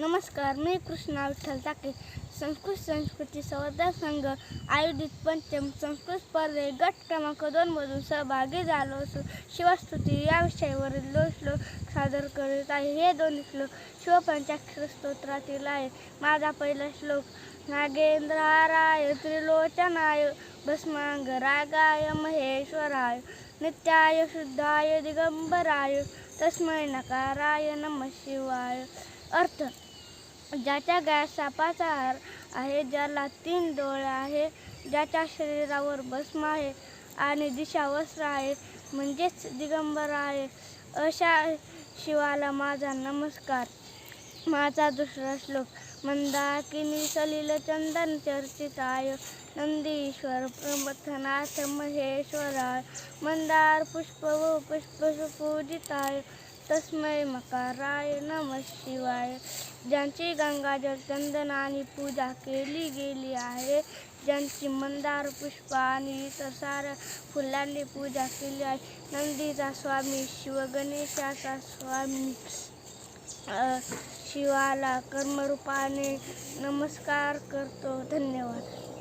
नमस्कार मी कृष्णा विठ्ठल टाके संस्कृत संस्कृती संवर्धन संघ आयोजित पंचम संस्कृत स्पर्धे गट क्रमांक दोनमधून सहभागी झालो असून शिवस्तुती या विषयावरील दोन श्लोक सादर करीत आहे. हे दोन श्लोक शिवपंचाक्षर स्तोत्रातील आहे. माझा पहिला श्लोक नागेंद्राराय त्रिलोचनाय भस्मांग रागाय महेश्वराय नित्याय शुद्धाय दिगंबराय तस्मै नकाराय नम शिवाय. अर्थ ज्याच्या गळ्यात सापाचा हार आहे ज्याला तीन डोळे आहे ज्याच्या शरीरावर भस्म आहे आणि दिशा वस्त्र आहे म्हणजेच दिगंबर आहे. अशा शिवाला माझा नमस्कार. माझा दुसरा श्लोक मंदाकिनी सलिल चंदन चर्चिताय नंदीश्वर प्रमथनाथ महेश्वराय मंदार पुष्प व पुष्प पूजिताय तस्मै मकाराय नम शिवाय। ज्यांची गंगाजल चंदनाने पूजा केली गेली आहे ज्यांची मंदार पुष्प आणि इतर साऱ्या फुलांनी पूजा केली आहे. नंदीचा स्वामी शिवगणेशाचा स्वामी शिवाला कर्मरूपाने नमस्कार करतो. धन्यवाद.